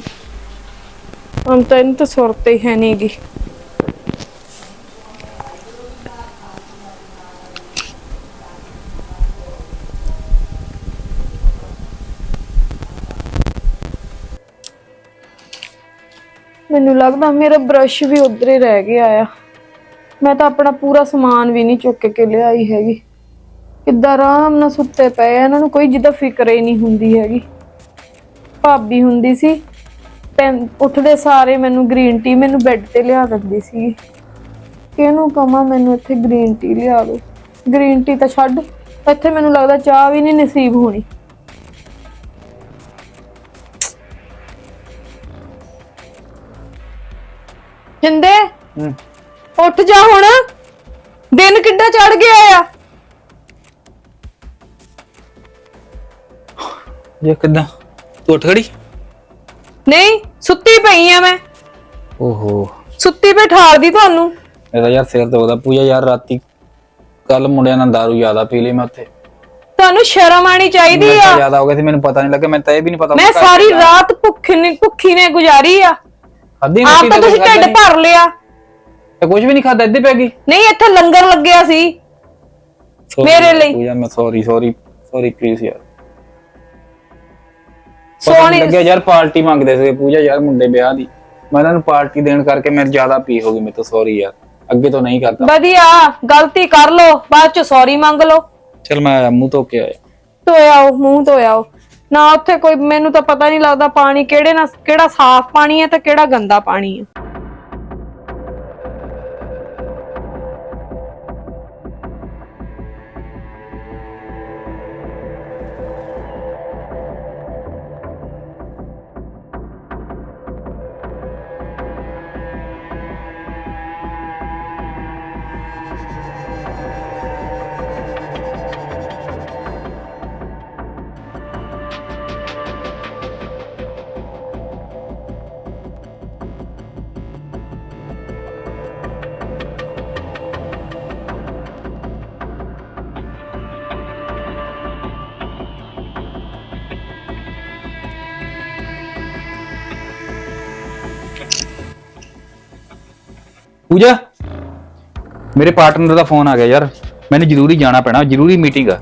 ਹੁਣ ਤਾਂ ਇਹਨੂੰ ਤਾਂ ਸੁਰਤ ਹੀ ਹੈ ਨਹੀਂਗੀ ਮੈਨੂੰ ਲੱਗਦਾ ਮੇਰਾ ਬ੍ਰਸ਼ ਵੀ ਉਧਰ ਹੀ ਰਹਿ ਗਿਆ ਆ। ਮੈਂ ਤਾਂ ਆਪਣਾ ਪੂਰਾ ਸਮਾਨ ਵੀ ਨਹੀਂ ਚੁੱਕ ਕੇ ਲਿਆਈ ਹੈਗੀ। ਕਿੱਦਾਂ ਆਰਾਮ ਨਾਲ ਸੁੱਤੇ ਪਏ ਆ, ਇਹਨਾਂ ਨੂੰ ਕੋਈ ਜਿੱਦਾਂ ਫਿਕਰ ਹੀ ਨਹੀਂ ਹੁੰਦੀ ਹੈਗੀ। ਭਾਬੀ ਹੁੰਦੀ ਸੀ ਪੈਂ- ਉੱਠਦੇ ਸਾਰੇ ਮੈਨੂੰ ਗ੍ਰੀਨ ਟੀ ਮੈਨੂੰ ਬੈੱਡ ਤੇ ਲਿਆ ਦਿੰਦੀ ਸੀ। ਕਿਹਨੂੰ ਕਮਾ ਮੈਨੂੰ ਇੱਥੇ ਗ੍ਰੀਨ ਟੀ ਲਿਆ ਦੋ। ਗ੍ਰੀਨ ਟੀ ਤਾਂ ਛੱਡ ਇੱਥੇ ਮੈਨੂੰ ਲੱਗਦਾ ਚਾਹ ਵੀ ਨਹੀਂ ਨਸੀਬ ਹੋਣੀ। ਹਿੰਦੇ ਹੂੰ। ਉੱਠ ਜਾ ਹੁਣ। ਦਿਨ ਕਿੱਡਾ ਚੜ ਗਿਆ ਆ। ਇਹ ਕਿਦਾਂ? ਤੂੰ ਉੱਠ ਖੜੀ? ਨਹੀਂ ਸੁੱਤੀ ਪਈ ਆ ਮੈਂ। ਓਹੋ। ਸੁੱਤੀ ਪਈ ਠਾਲਦੀ ਤੁਹਾਨੂੰ। ਇਹਦਾ ਯਾਰ ਸਿਰ ਦੁਖਦਾ। ਪੂਜਾ ਯਾਰ ਰਾਤੀ ਕੱਲ ਮੁੰਡਿਆਂ ਨਾਲ ਦਾਰੂ ਜ਼ਿਆਦਾ ਪੀ ਲਈ ਮੈਂ ਉੱਥੇ। ਤੁਹਾਨੂੰ ਸ਼ਰਮ ਆਣੀ ਚਾਹੀਦੀ ਆ। ਜ਼ਿਆਦਾ ਹੋ ਗਿਆ ਸੀ ਮੈਨੂੰ ਪਤਾ ਨਹੀਂ ਲੱਗਾ ਮੈਨੂੰ ਤਾਂ ਇਹ ਵੀ ਨਹੀਂ ਪਤਾ ਮੈਂ ਸਾਰੀ ਰਾਤ ਭੁੱਖ ਨੇ ਭੁੱਖੀ ਨੇ ਗੁਜ਼ਾਰੀ ਆ। ਅੱਧੀ ਆਪ ਤਾਂ ਤਾਂ ਤੁਸੀਂ ਢਿੱਡ ਭਰ ਲਿਆ। ਨਹੀਂ ਕੁਝ ਵੀ ਨਹੀਂ ਖਾਦਾ ਇੱਦੇ ਪੈ ਗਈ। ਨਹੀਂ ਇੱਥੇ ਲੰਗਰ ਲੱਗਿਆ ਸੀ। ਮੇਰੇ ਲਈ। ਪੂਜਾ ਮੈਂ ਸੌਰੀ ਸੌਰੀ ਸੌਰੀ ਪਲੀਜ਼ ਯਾਰ। ਸੋਹਣੀ ਲੱਗਿਆ ਯਾਰ ਪਾਰਟੀ ਮੰਗਦੇ ਸੀ ਪੂਜਾ ਯਾਰ ਮੁੰਡੇ ਵਿਆਹ ਦੀ। ਮੈਂ ਇਹਨਾਂ ਨੂੰ ਪਾਰਟੀ ਦੇਣ ਕਰਕੇ ਮੇਰੇ ਜ਼ਿਆਦਾ ਪੀ ਹੋ ਗਈ ਮੇਰੇ ਤੋਂ ਸੌਰੀ ਯਾਰ। ਅੱਗੇ ਤੋਂ ਨਹੀਂ ਕਰਦਾ। ਵਧੀਆ ਗਲਤੀ ਕਰ ਲੋ ਬਾਅਦ ਚ ਸੌਰੀ ਮੰਗ ਲੋ ਚਲ ਮੈਂ ਆਇਆ ਮੂੰਹ ਧੋ ਕੇ ਆਇਆ। ਧੋਇਆਓ ਮੂੰਹ ਧੋਇਆਓ ਨਾ ਉੱਥੇ ਕੋਈ ਮੈਨੂੰ ਤਾਂ ਪਤਾ ਨਹੀਂ ਲੱਗਦਾ ਪਾਣੀ ਕਿਹੜੇ ਨਾਲ ਕਿਹੜਾ ਸਾਫ਼ ਪਾਣੀ ਹੈ ਤੇ ਕਿਹੜਾ ਗੰਦਾ ਪਾਣੀ ਹੈ। ਪੂਜਾ ਮੇਰੇ ਪਾਰਟਨਰ ਦਾ ਫੋਨ ਆ ਗਿਆ ਯਾਰ। ਮੈਨੂੰ ਜ਼ਰੂਰੀ ਜਾਣਾ ਪੈਣਾ ਜ਼ਰੂਰੀ ਮੀਟਿੰਗ ਆ।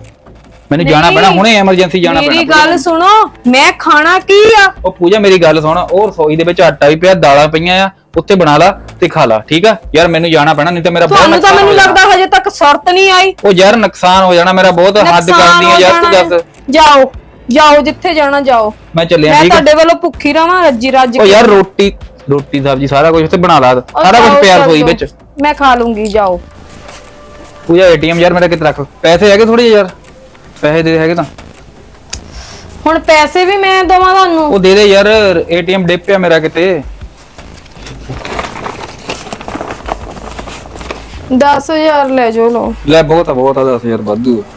ਮੈਨੂੰ ਜਾਣਾ ਪੈਣਾ ਹੁਣੇ ਐਮਰਜੈਂਸੀ ਜਾਣਾ ਪੈਣਾ। ਮੇਰੀ ਗੱਲ ਸੁਣੋ ਮੈਂ ਖਾਣਾ ਕੀ ਆ? ਉਹ ਪੂਜਾ ਮੇਰੀ ਗੱਲ ਸੁਣ ਉਹ ਰਸੋਈ ਦੇ ਵਿੱਚ ਆਟਾ ਵੀ ਪਿਆ ਦਾਲਾਂ ਪਈਆਂ ਆ ਉੱਥੇ ਬਣਾ ਲਾ ਤੇ ਖਾ ਲਾ ਠੀਕ ਆ? ਯਾਰ ਮੈਨੂੰ ਜਾਣਾ ਪੈਣਾ ਨਹੀਂ ਤਾਂ ਮੇਰਾ ਬਹੁਤ ਤੁਹਾਨੂੰ ਤਾਂ ਨੁਕਸਾਨ ਮੈਨੂੰ ਹੋ ਜਾਣਾ। ਲੱਗਦਾ ਹਜੇ ਤੱਕ ਸੁਰਤ ਨਹੀਂ ਆਈ। ਉਹ ਯਾਰ ਨੁਕਸਾਨ ਹੋ ਜਾਣਾ ਮੇਰਾ ਬਹੁਤ ਹੱਦ ਨੁਕਸਾਨ ਕਰਦੀ ਆ ਹੋ ਯਾਰ ਤੂੰ ਦੱਸ। ਹੈ। ਜਾਓ ਜਾਓ ਜਿੱਥੇ ਜਾਣਾ ਜਾਓ। ਮੈਂ ਚੱਲਿਆ ਮੈਂ ਠੀਕ ਆ। ਤੁਹਾਡੇ ਵੱਲੋਂ ਭੁੱਖੀ ਰਵਾਂ ਰੱਜੀ ਰੱਜ ਉਹ ਕੇ। ਯਾਰ ਰੋਟੀ ਰੋਟੀ ਸਬਜ਼ੀ ਸਾਰਾ ਕੁਝ ਉੱਥੇ ਬਣਾ ਲਾ। ਸਾਰਾ ਕੁਝ ਪਿਆ ਚੱਲ ਰਸੋਈ ਜਾਓ। ਵਿੱਚ। ਮੈਂ ਖਾ ਲੂੰਗੀ ਜਾਓ। ਪੂਜਾ ਏਟੀਐਮ ਯਾਰ ਮੇਰਾ ਕਿਤੇ ਰੱਖ? ਪੈਸੇ ਹੈਗੇ ਥੋੜੇ ਯਾਰ। ਪੈਸੇ ਦੇ ਹੈਗੇ ਤਾਂ। ਹੁਣ ਪੈਸੇ ਵੀ ਮੈਂ ਦਵਾਂ ਤੁਹਾਨੂੰ? ਉਹ ਦੇ ਦੇ ਯਾਰ ਏਟੀਐਮ ਡਿੱਪ ਪਿਆ ਮੇਰਾ ਕਿਤੇ। 10000 ਲੈ ਜਾਓ ਲੋ ਲੈ ਬਹੁਤ ਆ ਬਹੁਤ ਆ 10000 ਵਾਧੂ ਆ।